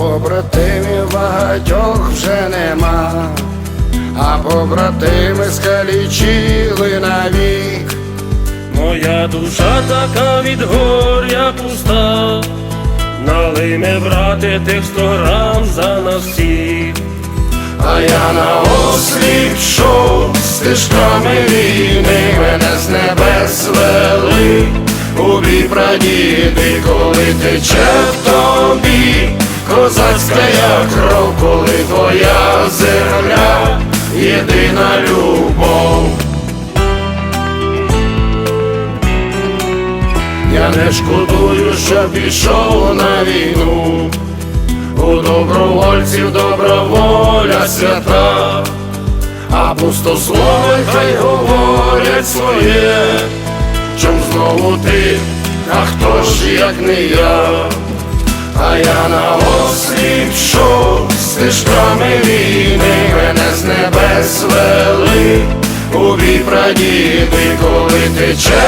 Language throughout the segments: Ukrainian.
Побратимів багатьох вже нема, а побратими скалічили навік. Моя душа така від горя пуста, налий ми, брате, тих сто грам за нас всіх. А я на осліп йшов стежками війни, мене з небес вели. У прадіди, коли тече в тобі. Козацька кров, коли твоя земля. Єдина любов. Я не шкодую, що пішов на війну. У добровольців добра воля свята, а пустослови хай говорять своє, чом знову ти, а хто ж як не я, а я на осліп йшов стежками війни, мене з небес вели, у бій прадіди, коли тече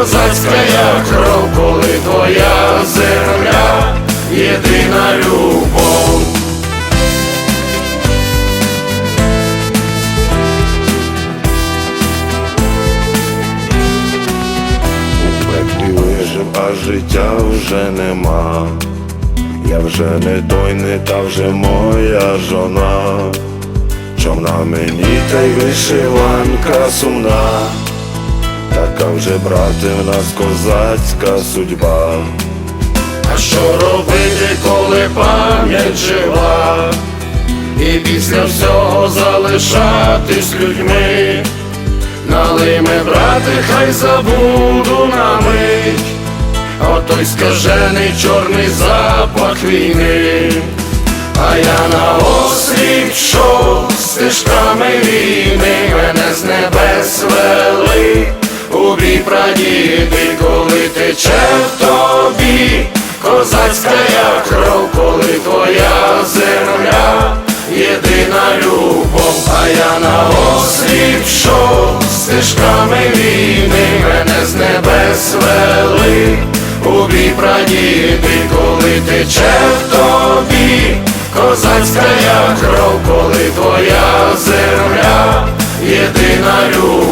козацька кров, коли твоя земля єдина любов. У пеклі вижив, а життя вже нема. Я вже не той, не та вже моя жона. Чом на мені та й вишиванка сумна, вже брате в нас козацька судьба. А що робити, коли пам'ять жива? І після всього залишатись людьми, Налий ми, брати, хай забуду на мить, отой скажений чорний запах війни, а я на осліп йшов стежками війни, мене з небес прадіди, коли тече в тобі, козацька кров, коли твоя земля єдина любов, а я на осліп йшов стежками війни, мене з небес вели, у бій прадіди, коли тече в тобі, козацька кров, коли твоя земля єдина любов.